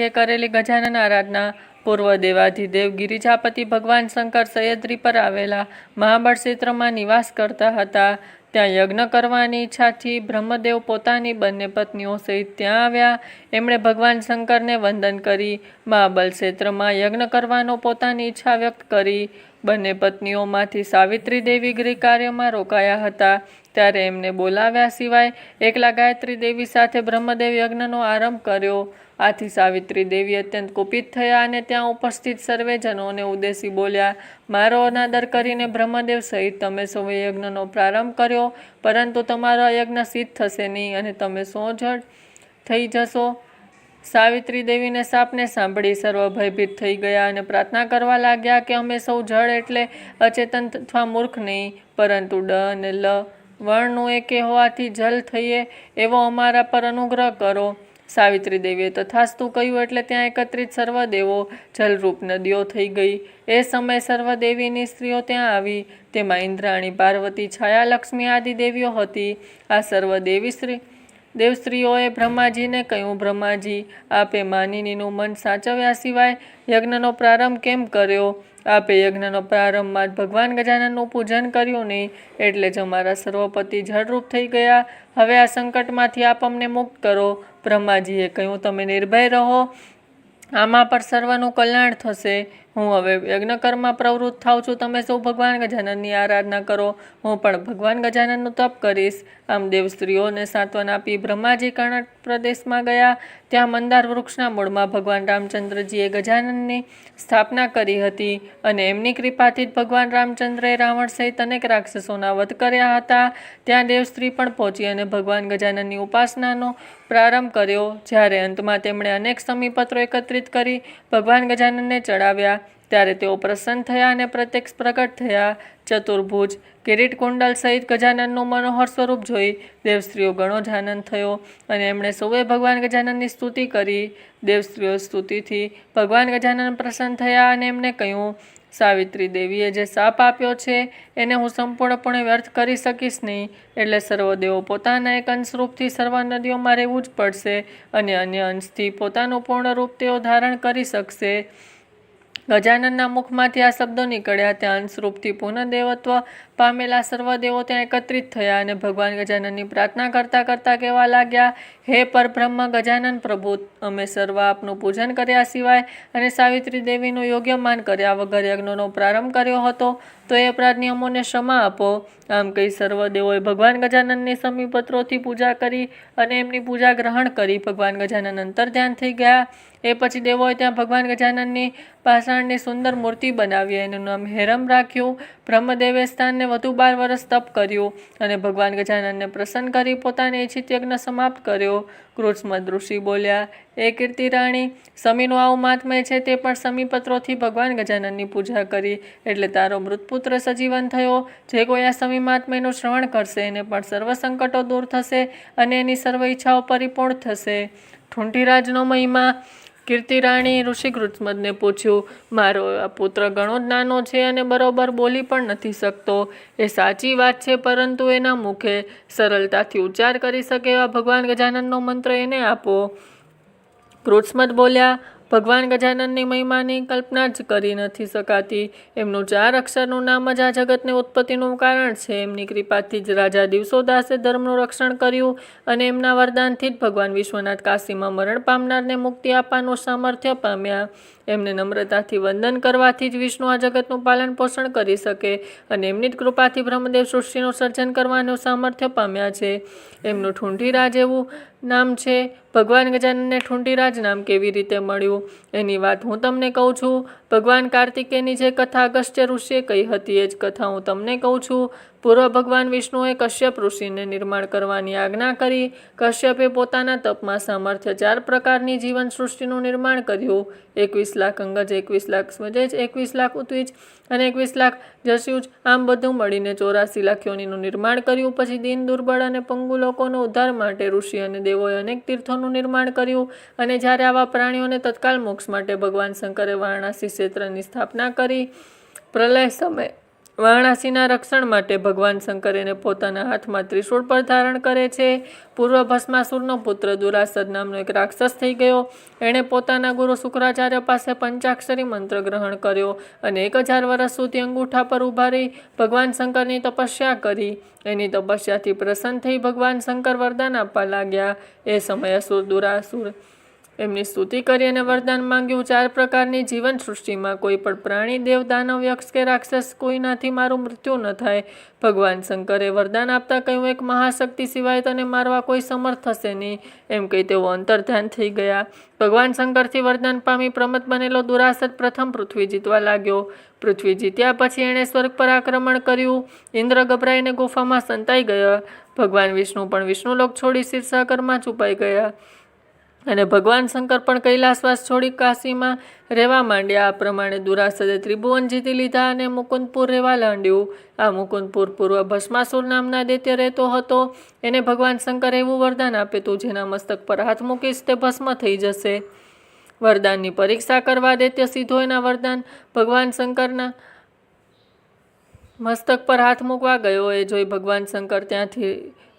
એ કરેલી ગજાનન આરાધના પૂર્વ દેવાધિદેવ ગિરિજાપતિ ભગવાન શંકર સહ્યદ્રી પર આવેલા મહાબળ ક્ષેત્રમાં નિવાસ કરતા હતા. ત્યાં યજ્ઞ કરવાની ઈચ્છાથી બ્રહ્મદેવ પોતાની બંને પત્નીઓ સહિત ત્યાં આવ્યા. એમણે ભગવાન શંકરને વંદન કરી. મહાબલ ક્ષેત્રમાં યજ્ઞ કરવાનો પોતાની ઈચ્છા વ્યક્ત કરી. બંને પત્નીઓમાંથી સાવિત્રી દેવી ગૃહ કાર્યમાં રોકાયા હતા. ત્યારે એમને બોલાવ્યા સિવાય એકલા ગાયત્રી દેવી સાથે બ્રહ્મદેવ યજ્ઞનો આરંભ કર્યો. આથી સાવિત્રી દેવી અત્યંત કુપિત થયા અને ત્યાં ઉપસ્થિત સર્વેજનોને ઉદ્દેશી બોલ્યા, મારો અનાદર કરીને બ્રહ્મદેવ સહિત તમે સૌએ યજ્ઞનો પ્રારંભ કર્યો, પરંતુ તમારો યજ્ઞ સિદ્ધ થશે નહીં અને તમે સો જડ થઈ જશો. સાવિત્રી દેવીને સાપને સાંભળી સર્વ ભયભીત થઈ ગયા અને પ્રાર્થના કરવા લાગ્યા કે અમે સૌ જળ એટલે અચેતન અથવા મૂર્ખ નહીં, પરંતુ ડ અને લ વર્ણનું એકે હોવાથી જલ થઈએ એવો અમારા પર અનુગ્રહ કરો. સાવિત્રી દેવીએ તથાસ્તુ કહ્યું એટલે ત્યાં એકત્રિત સર્વદેવો જલરૂપ નદીઓ થઈ ગઈ. એ સમયે સર્વ દેવીની સ્ત્રીઓ ત્યાં આવી. તેમાં ઇન્દ્રાણી, પાર્વતી, છાયા, લક્ષ્મી આદિ દેવીઓ હતી. આ સર્વદેવી સ્ત્રી દેવસ્ત્રીઓએ બ્રહ્માજીને કહ્યું, બ્રહ્માજી, આપે માનિનીનું મન સાચવ્યા સિવાય યજ્ઞનો પ્રારંભ કેમ કર્યો? આપે યજ્ઞનો પ્રારંભમાં જ ભગવાન ગજાનનનું પૂજન કર્યું નહીં, એટલે જ અમારા સર્વપતિ જળરૂપ થઈ ગયા. હવે આ સંકટમાંથી આપ અમને મુક્ત કરો. બ્રહ્માજીએ કહ્યું, તમે નિર્ભય રહો. આમાં પર સર્વનું કલ્યાણ થશે. હું હવે યજ્ઞકર્મમાં પ્રવૃત્ત થાઉં છું. તમે સૌ ભગવાન ગજાનનની આરાધના કરો. હું પણ ભગવાન ગજાનનનું તપ કરીશ. આમ દેવ સાંત્વન આપી બ્રહ્માજી કર્ણાટક પ્રદેશમાં ગયા. ત્યાં મંદાર વૃક્ષના મૂળમાં ભગવાન રામચંદ્રજીએ ગજાનનની સ્થાપના કરી હતી અને એમની કૃપાથી જ ભગવાન રામચંદ્રએ રાવણ સહિત અનેક રાક્ષસોના વધ કર્યા હતા. ત્યાં દેવસ્ત્રી પણ પહોંચી અને ભગવાન ગજાનનની ઉપાસનાનો પ્રારંભ કર્યો. જ્યારે અંતમાં તેમણે અનેક સમીપત્રો એકત્રિત કરી ભગવાન ગજાનનને ચડાવ્યા. ત્યારે તેઓ પ્રસન્ન થયા અને પ્રત્યક્ષ પ્રગટ થયા. ચતુર્ભુજ, કિરીટ કુંડલ સહિત ગજાનનનું મનોહર સ્વરૂપ જોઈ દેવસ્ત્રીઓ ઘણો જ આનંદ થયો અને એમણે સૌએ ભગવાન ગજાનનની સ્તુતિ કરી. દેવસ્ત્રીઓ સ્તુતિથી ભગવાન ગજાનન પ્રસન્ન થયા અને એમને કહ્યું, સાવિત્રી દેવીએ જે શાપ આપ્યો છે, એને હું સંપૂર્ણપણે વ્યર્થ કરી શકીશ નહીં. એટલે સર્વદેવો પોતાના એક અંશરૂપથી સર્વ નદીઓમાં રહેવું જ પડશે અને અન્ય અંશથી પોતાનું પૂર્ણ રૂપ તેઓ ધારણ કરી શકશે. ગજાનનના મુખમાંથી આ શબ્દો નીકળ્યા. ત્યાં અંશરૂપથી પુનઃદેવત્વ પામેલા સર્વ દેવો ત્યાં એકત્રિત થયા અને ભગવાન ગજાનનની પ્રાર્થના કરતા કરતા કહેવા લાગ્યા, હે પરબ્રહ્મ, ગજાનન પ્રભુ, અમે સર્વ આપનું પૂજન કર્યા સિવાય અને સાવિત્રી દેવીનું યોગ્ય માન કર્યા વગર યજ્ઞનો પ્રારંભ કર્યો હતો. તો એ અપરાધ નિયમોને ક્ષમા આપો. આમ કહી સર્વદેવોએ ભગવાન ગજાનનની સમીપત્રોથી પૂજા કરી અને એમની પૂજા ગ્રહણ કરી. ભગવાન ગજાનન અંતર ધ્યાન થઈ ગયા. એ પછી દેવોએ ત્યાં ભગવાન ગજાનનની પાષાણની સુંદર મૂર્તિ બનાવી એનું નામ હેરમ રાખ્યું. બ્રહ્મદેવે સ્થાનને વધુ બાર વર્ષ તપ કર્યું અને ભગવાન ગજાનનને પ્રસન્ન કરી પોતાને ઈચ્છિત યજ્ઞ સમાપ્ત કર્યો. કૃષ્મદ ઋષિ બોલ્યા એ કીર્તિ રાણી, સમીનું આવું મહાત્મય છે તે પણ સમીપત્રોથી ભગવાન ગજાનનની પૂજા કરી, એટલે તારો મૃતપુત્ર સજીવન થયો. જે કોઈ આ સમી મહાત્મયનું શ્રવણ કરશે, એને પણ સર્વ સંકટો દૂર થશે અને એની સર્વ ઈચ્છાઓ પરિપૂર્ણ થશે. ઠુંઠીરાજનો મહિમા કીર્તિરાણી ઋષિ કૃષ્મદને પૂછ્યું, મારો પુત્ર ઘણો જ નાનો છે અને બરોબર બોલી પણ નથી શકતો. એ સાચી વાત છે, પરંતુ એના મુખે સરળતાથી ઉચ્ચાર કરી શકે એવા ભગવાન ગજાનનનો મંત્ર એને આપો. કૃષ્મદ બોલ્યા ભગવાન ગજાનનની મહિમાની કલ્પના જ કરી નથી શકાતી. એમનું ચાર અક્ષરનું નામ જ આ જગતને ઉત્પત્તિનું કારણ છે. એમની કૃપાથી જ રાજા દિવસોદાસે ધર્મનું રક્ષણ કર્યું અને એમના વરદાનથી જ ભગવાન વિશ્વનાથ કાશીમાં મરણ પામનારને મુક્તિ આપવાનું સામર્થ્ય પામ્યા. એમને નમ્રતાથી વંદન કરવાથી જ વિષ્ણુ આ જગતનું પાલન પોષણ કરી શકે અને એમની જ કૃપાથી બ્રહ્મદેવ સૃષ્ટિનું સર્જન કરવાનું સામર્થ્ય પામ્યા છે. એમનું ઠુંઠીરાજ એવું નામ છે? ભગવાન ગજાનનને ઠુંટીરાજ નામ કેવી રીતે મળ્યું? એની વાત હું તમને કહું છું. ભગવાન કાર્તિકેયની જે કથા અગસ્ત્ય ઋષિએ કહી હતી, એ જ કથા હું તમને કહું છું. પૂર્વ ભગવાન વિષ્ણુએ કશ્યપ ઋષિને નિર્માણ કરવાની આજ્ઞા કરી. કશ્યપે પોતાના તપમાં સામર્થ્ય ચાર પ્રકારની જીવન સૃષ્ટિનું નિર્માણ કર્યું. એકવીસ લાખ અંગજ, એકવીસ લાખ સ્વજેજ, એકવીસ લાખ ઉત્વિજ અને એકવીસ લાખ જસ્યુજ, આમ બધું મળીને ચોરાસી લાખ યોનીનું નિર્માણ કર્યું. પછી દીન દુર્બળ અને પંગુ લોકોનો ઉદ્ધાર માટે ઋષિ અને દેવોએ અનેક તીર્થોનું નિર્માણ કર્યું. અને જ્યારે આવા પ્રાણીઓને તત્કાલ મોક્ષ માટે ભગવાન શંકરે વારાણસી ક્ષેત્રની સ્થાપના કરી. પ્રલય સમય વારાણસીના રક્ષણ માટે ભગવાન શંકર પોતાના હાથમાં ત્રિશૂળ પર ધારણ કરે છે. પૂર્વ ભસ્માસુરનો પુત્ર દુરાસદ નામનો એક રાક્ષસ થઈ ગયો. એણે પોતાના ગુરુ શુક્રાચાર્ય પાસે પંચાક્ષરી મંત્ર ગ્રહણ કર્યો અને એક હજાર વર્ષ સુધી અંગૂઠા પર ઊભા રહી. ભગવાન શંકરની તપસ્યા કરી. એની તપસ્યાથી પ્રસન્ન થઈ ભગવાન શંકર વરદાન આપવા લાગ્યા. એ સમયે અસુર દુરાસુર એમની સ્તુતિ કરી અને વરદાન માંગ્યું. ચાર પ્રકારની જીવન સૃષ્ટિમાં કોઈ પણ પ્રાણી, દેવ, દાનવ, યક્ષ કે રાક્ષસ કોઈનાથી મારું મૃત્યુ ન થાય. ભગવાન શંકરે વરદાન આપતા કહ્યું, એક મહાશક્તિ સિવાય તને મારવા કોઈ સમર્થ થશે નહીં. એમ કહી તેઓ અંતર્ધ્યાન થઈ ગયા. ભગવાન શંકરથી વરદાન પામી પ્રમત બનેલો દુરાસદ પ્રથમ પૃથ્વી જીતવા લાગ્યો. પૃથ્વી જીત્યા પછી એણે સ્વર્ગ પર આક્રમણ કર્યું. ઇન્દ્ર ગભરાઈને ગુફામાં સંતાઈ ગયા. ભગવાન વિષ્ણુ પણ વિષ્ણુલોક છોડી શિરસાગરમાં છુપાઈ ગયા. અને ભગવાન શંકર પણ કૈલાસવાસ છોડી કાશીમાં રહેવા માંડ્યા. આ પ્રમાણે દુરાસદે ત્રિભુવન જીતી લીધા અને મુકુંદપુર રહેવા લાંડ્યું આ મુકુંદપુર પૂર્વ ભસ્માસુર નામના દૈત્ય રહેતો હતો. એને ભગવાન શંકર એવું વરદાન આપ્યું જેના મસ્તક પર હાથ મૂકીશ તે ભસ્મ થઈ જશે. વરદાનની પરીક્ષા કરવા દૈત્ય સીધો એના વરદાન ભગવાન શંકરના મસ્તક પર હાથ મૂકવા ગયો. એ જોઈ ભગવાન શંકર ત્યાંથી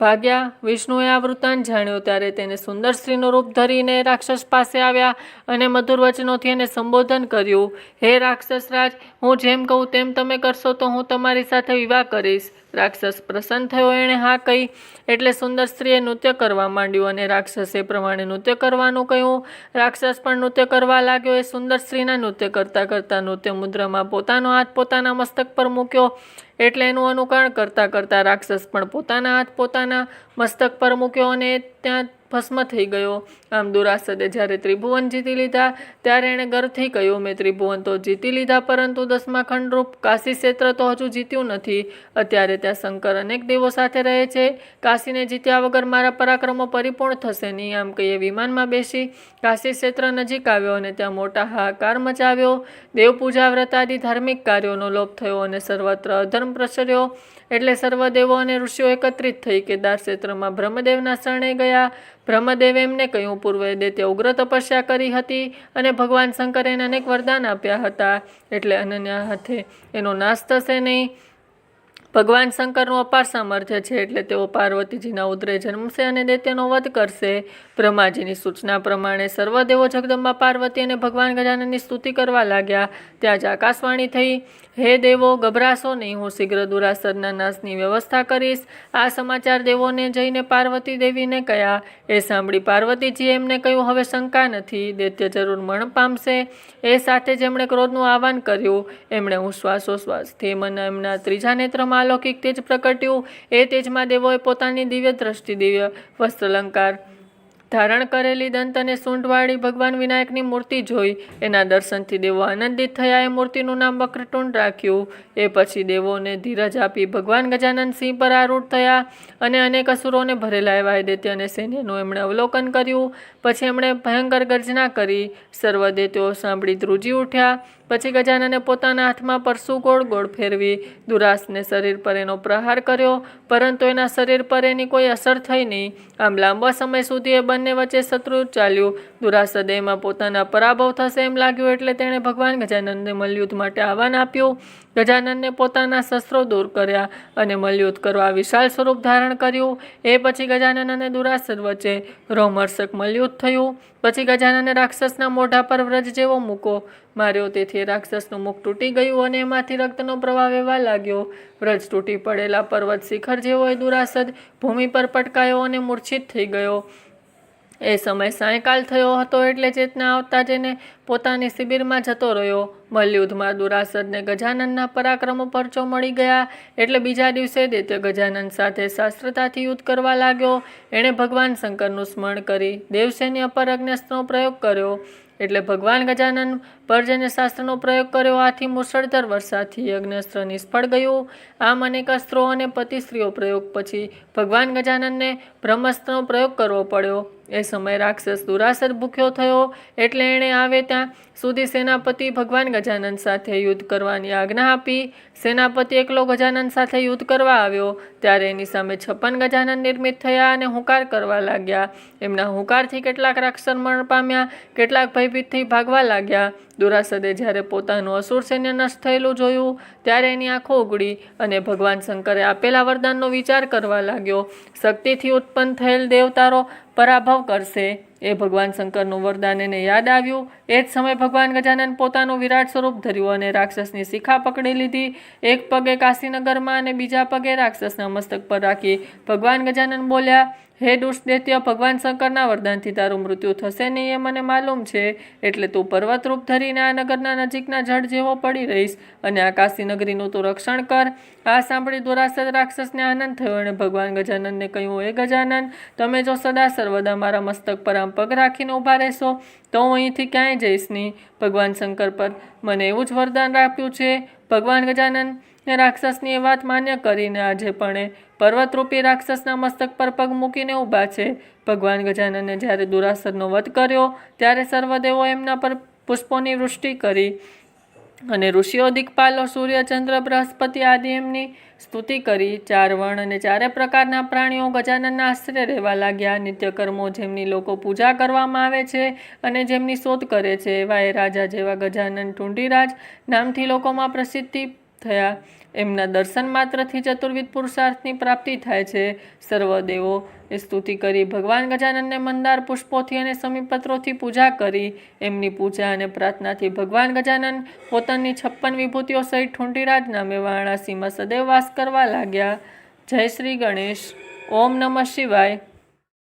ભાગ્યા. વિષ્ણુએ આ વૃત્તાંત જાણ્યો ત્યારે તેને સુંદર સ્ત્રીનું રૂપ ધરીને રાક્ષસ પાસે આવ્યા અને મધુર વચનોથી એને સંબોધન કર્યું, હે રાક્ષસ રાજ હું જેમ કહું તેમ તમે કરશો તો હું તમારી સાથે વિવાહ કરીશ. રાક્ષસ પ્રસન્ન થયો એણે હા કહી. એટલે સુંદર સ્ત્રીએ નૃત્ય કરવા માંડ્યું અને રાક્ષસે પ્રમાણે નૃત્ય કરવાનું કહ્યું. રાક્ષસ પણ નૃત્ય કરવા લાગ્યો. એ સુંદર સ્ત્રીના નૃત્ય કરતાં કરતાં નૃત્ય મુદ્રામાં પોતાનો હાથ પોતાના મસ્તક પર મૂક્યો. એટલે એનું અનુકરણ કરતાં કરતાં રાક્ષસ પણ પોતાના હાથ પોતાના મસ્તક પર મૂક્યો અને ત્યાં ભસ્મ થઈ ગયો. આમ દુરાસદે જ્યારે ત્રિભુવન જીતી લીધા, ત્યારે એણે ગર્વથી કહ્યું, મેં ત્રિભુવન તો જીતી લીધા, પરંતુ દસમા ખંડરૂપ કાશી ક્ષેત્ર તો હજુ જીત્યું નથી. અત્યારે ત્યાં શંકર અનેક દેવો સાથે રહે છે. કાશીને જીત્યા વગર મારા પરાક્રમો પરિપૂર્ણ થશે નહીં. આમ કહીએ, વિમાનમાં બેસી કાશી ક્ષેત્ર નજીક આવ્યો અને ત્યાં મોટા હાહાકાર મચાવ્યો. દેવપૂજા વ્રત આદિ ધાર્મિક કાર્યોનો લોપ થયો અને સર્વત્ર અધર્મ પ્રસર્યો. એટલે સર્વદેવો અને ઋષિઓ એકત્રિત થઈ કેદાર ક્ષેત્રમાં બ્રહ્મદેવના શરણે ગયા. બ્રહ્મદેવે એમને કહ્યું, પૂર્વે દૈત્ય ઉગ્ર તપસ્યા કરી હતી અને ભગવાન શંકરે એને અનેક વરદાન આપ્યા હતા. એટલે અનન્યા હાથે એનો નાશ થશે નહીં. ભગવાન શંકરનું અપાર સામર્થ્ય છે એટલે તેઓ પાર્વતીજીના ઉદરે જન્મશે અને દૈત્યનો વધ કરશે. બ્રહ્માજીની સૂચના પ્રમાણે સર્વદેવો જગદંબા પાર્વતી અને ભગવાન ગજાનનની સ્તુતિ કરવા લાગ્યા. ત્યાં જ આકાશવાણી થઈ. હે દેવો, ગભરાશો નહીં, હું શીઘ્ર દુરાસદના નાશની વ્યવસ્થા કરીશ. આ સમાચાર દેવોને જઈને પાર્વતી દેવીને કહ્યા એ સાંભળી પાર્વતીજીએ એમને કહ્યું, હવે શંકા નથી, દૈત્ય જરૂર મરણ પામશે. એ સાથે જ એમણે ક્રોધનું આહવાન કર્યું, એમણે હું શ્વાસોશ્વાસથી મને એમના ત્રીજા નેત્રમાં અલૌકિક તેજ પ્રગટ્યું એ તેજમાં દેવોએ પોતાની દિવ્ય દ્રષ્ટિ, દિવ્ય વસ્ત્રલંકાર ધારણ કરેલી દંત અને સૂંઢવાળી ભગવાન વિનાયકની મૂર્તિ જોઈ. એના દર્શનથી દેવો આનંદિત થયા. એ મૂર્તિનું નામ વક્રટુંડ રાખ્યું. એ પછી દેવોને ધીરજ આપી ભગવાન ગજાનંદ સિંહ પર આરૂઢ થયા અને અનેક અસુરોને ભરેલા એવા દૈત્ય અને સૈન્યનું એમણે અવલોકન કર્યું. પછી એમણે ભયંકર ગર્જના કરી. સર્વ દૈત્યો સાંભળી ધ્રુજી ઉઠ્યા. પછી ગજાનને પોતાના હાથમાં પરસુ ગોળ ગોળ ફેરવી દુરાસને શરીર પર એનો પ્રહાર કર્યો. પરંતુ એના શરીર પર એની કોઈ અસર થઈ નહીં. આમ લાંબા સમય સુધી એ બંને વચ્ચે શત્રુ ચાલ્યું. દુરાસ હૃદયમાં પોતાના પરાભવ થશે એમ લાગ્યું એટલે તેણે ભગવાન ગજાનંદને મલયુદ્ધ માટે આહવાન આપ્યું. ગજાનનને પોતાના શસ્ત્રો દૂર કર્યા અને મલયુદ્ધ કરવા વિશાળ સ્વરૂપ ધારણ કર્યું. એ પછી ગજાનન અને દુરાસદ વચ્ચે રોમર્ષક મલયુદ્ધ થયું. પછી ગજાનને રાક્ષસના મોઢા પર વ્રજ જેવો મૂકો. માર્યો તેથી રાક્ષસનું મુખ તૂટી ગયું અને એમાંથી રક્તનો પ્રવાહ વહેવા લાગ્યો. વ્રજ તૂટી પડેલા પર્વત શિખર જેવો એ દુરાસદ ભૂમિ પર પટકાયો અને મૂર્છિત થઈ ગયો. એ સમય સાયંકાલ થયો હતો એટલે ચેતના આવતા જેને પોતાની શિબિરમાં જતો રહ્યો. મલ્યુદ્ધમાં દુરાસદને ગજાનનના પરાક્રમો પરચો મળી ગયા એટલે બીજા દિવસે દૈત્ય ગજાનન સાથે શાસ્ત્રતાથી યુદ્ધ કરવા લાગ્યો. એણે ભગવાન શંકરનું સ્મરણ કરી, દેવસેની અપર અગ્ન્યસ્ત્રનો પ્રયોગ કર્યો. એટલે ભગવાન ગજાનન જેને શાસ્ત્રનો પ્રયોગ કર્યો, આથી મુસળધર વરસાદથી અગ્નિસ્ત્ર નિષ્ફળ ગયું. આમ અનેક અસ્ત્રો અને પતિસ્ત્રીઓ પ્રયોગ પછી ભગવાન ગજાનનને બ્રહ્મસ્ત્રનો પ્રયોગ કરવો પડ્યો. એ સમય રાક્ષસ દુરાસર ભૂખ્યો થયો એટલે એણે આવે ત્યાં સુધી સેનાપતિ ભગવાન ગજાનંદ સાથે યુદ્ધ કરવાની આજ્ઞા આપી. સેનાપતિ એકલો ગજાનંદ સાથે યુદ્ધ કરવા આવ્યો. ત્યારે એની સામે છપ્પન ગજાનંદ નિર્મિત થયા અને હુંકાર કરવા લાગ્યા. એમના હુંકારથી કેટલાક રાક્ષસ મરણ પામ્યા, કેટલાક ભયભીતથી ભાગવા લાગ્યા. દુરાસદે જ્યારે પોતાનું અસુર સૈન્ય નષ્ટ થયેલું જોયું, ત્યારે એની આંખો ઉગડી અને ભગવાન શંકરે આપેલા વરદાનનો વિચાર કરવા લાગ્યો. શક્તિથી ઉત્પન્ન થયેલ દેવતારો પરાભવ કરશે. એ ભગવાન શંકરનું વરદાન એને યાદ આવ્યું. એ જ સમયે ભગવાન ગજાનન પોતાનું વિરાટ સ્વરૂપ ધર્યું અને રાક્ષસની શિખા પકડી લીધી. એક પગે કાશીનગરમાં અને બીજા પગે રાક્ષસના મસ્તક પર રાખી ભગવાન ગજાનન બોલ્યા હે દુષ્દૈત્ય ભગવાન શંકરના વરદાનથી તારું મૃત્યુ થશે નહીં એ મને માલુમ છે. એટલે તું પર્વતરૂપ ધરીને આ નગરના નજીકના જળ જેવો પડી રહીશ અને આ કાશીનગરીનું તું રક્ષણ કર. આ સાંભળી દુરાસદ રાક્ષસને આનંદ થયો અને ભગવાન ગજાનંદને કહ્યું, હે ગજાનંદ તમે જો સદા સર્વદા મારા મસ્તક પર આમ પગ રાખીને ઊભા રહેશો, તો હું અહીંથી ક્યાંય જઈશ નહીં. ભગવાન શંકર પર, મને એવું જ વરદાન આપ્યું છે. ભગવાન ગજાનન એ રાક્ષસની એ વાત માન્ય કરીને આજે પણ એ પર્વતરૂપી રાક્ષસના મસ્તક પર પગ મૂકીને ઊભા છે. ભગવાન ગજાનને જ્યારે દુરાસરનો વધ કર્યો, ત્યારે સર્વદેવો એમના પર પુષ્પોની વૃષ્ટિ કરી અને ઋષિઓ દિક્પાલો સૂર્યચંદ્ર બૃહસ્પતિ આદિ એમની સ્તુતિ કરી. ચાર વર્ણ અને ચારે પ્રકારના પ્રાણીઓ ગજાનનના આશ્રય રહેવા લાગ્યા. નિત્યકર્મો જેમની લોકો પૂજા કરવામાં આવે છે અને જેમની શોધ કરે છે. એવા એ રાજા જેવા ગજાનન ટુંડીરાજ નામથી લોકોમાં પ્રસિદ્ધિ થયા. એમના દર્શન માત્રથી ચતુર્વિધ પુરુષાર્થની પ્રાપ્તિ થાય છે. સર્વદેવો, એ સ્તુતિ કરી ભગવાન ગજાનનને મંદાર પુષ્પોથી અને સમીપત્રોથી પૂજા કરી. એમની પૂજા અને પ્રાર્થનાથી ભગવાન ગજાનન પોતાની છપ્પન વિભૂતિઓ સહિત ઠુંટીરાજ નામે વારાણસીમાં સદૈવ વાસ કરવા લાગ્યા. જય શ્રી ગણેશ. ઓમ નમઃ શિવાય.